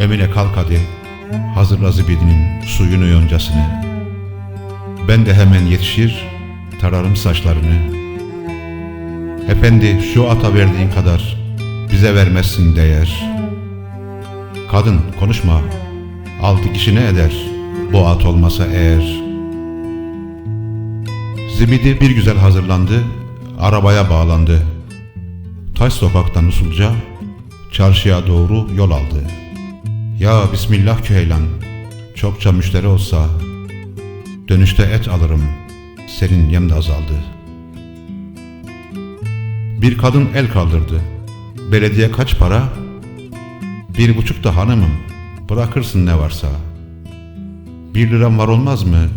Emine kalk hadi. Hazırla zibidinin suyunu yoncasını. Ben de hemen yetişir, tararım saçlarını. Efendi şu ata verdiğin kadar bize vermezsin değer. Kadın konuşma, altı kişi ne eder bu at olmasa eğer. Zibidi bir güzel hazırlandı, arabaya bağlandı. Taş sokaktan usulca çarşıya doğru yol aldı. Ya Bismillah Küheylan, çokça müşteri olsa dönüşte et alırım, senin yem de azaldı. Bir kadın el kaldırdı. Belediye kaç para? Bir buçuk da hanımım, bırakırsın ne varsa. Bir liram var olmaz mı?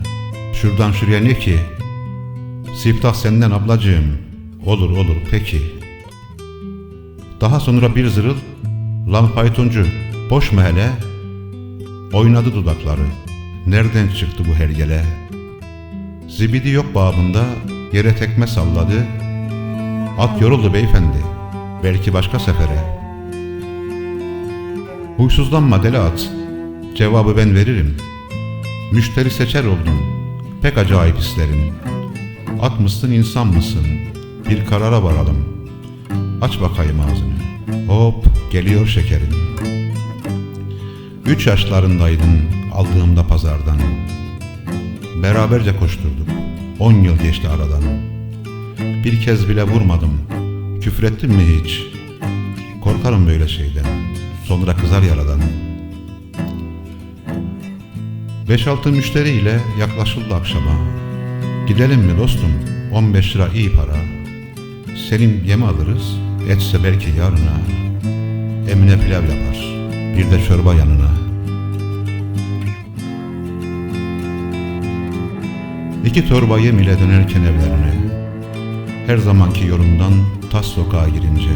Şuradan şuraya ne ki? Siftah senden ablacığım. Olur olur peki. Daha sonra bir zırıl, lan faytoncu, boş mu hele? Oynadı dudakları. Nereden çıktı bu hergele? Zibidi yok babında, yere tekme salladı. At yoruldu beyefendi, belki başka sefere. Huysuzlanma deli at, cevabı ben veririm. Müşteri seçer oldun, pek acayip hislerin. At mısın insan mısın? Bir karara varalım. Aç bakayım ağzını. Hop geliyor şekerin. Üç yaşlarındaydın aldığımda pazardan. Beraberce koşturduk. On yıl geçti aradan. Bir kez bile vurmadım. Küfrettin mi hiç? Korkarım böyle şeyden. Sonra kızar yaradan. Beş altı müşteriyle yaklaşıldı akşama. Gidelim mi dostum? 15 lira iyi para. Senin yemi alırız, etse belki yarına. Emine pilav yapar, bir de çorba yanına. İki torba yem ile dönerken evlerine. Her zamanki yolundan tas sokağa girince.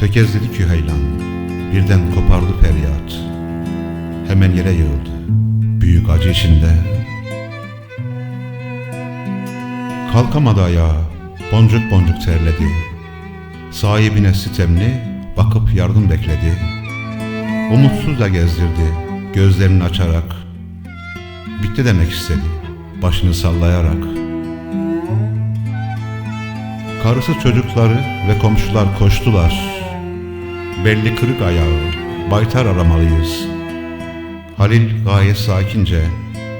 Tökezledi Küheylan, birden kopardı feryat. Hemen yere yığıldı, büyük acı içinde. Kalkamadı ayağa, boncuk boncuk terledi. Sahibine sitemli, bakıp yardım bekledi. Umutsuz da gezdirdi, gözlerini açarak. Bitti demek istedi, başını sallayarak. Karısı çocukları ve komşular koştular. Belli kırık ayağı, baytar aramalıyız. Halil gayet sakince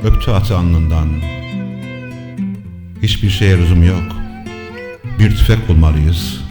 öptü atı alnından. Hiçbir şeye lüzum yok. Bir tüfek bulmalıyız.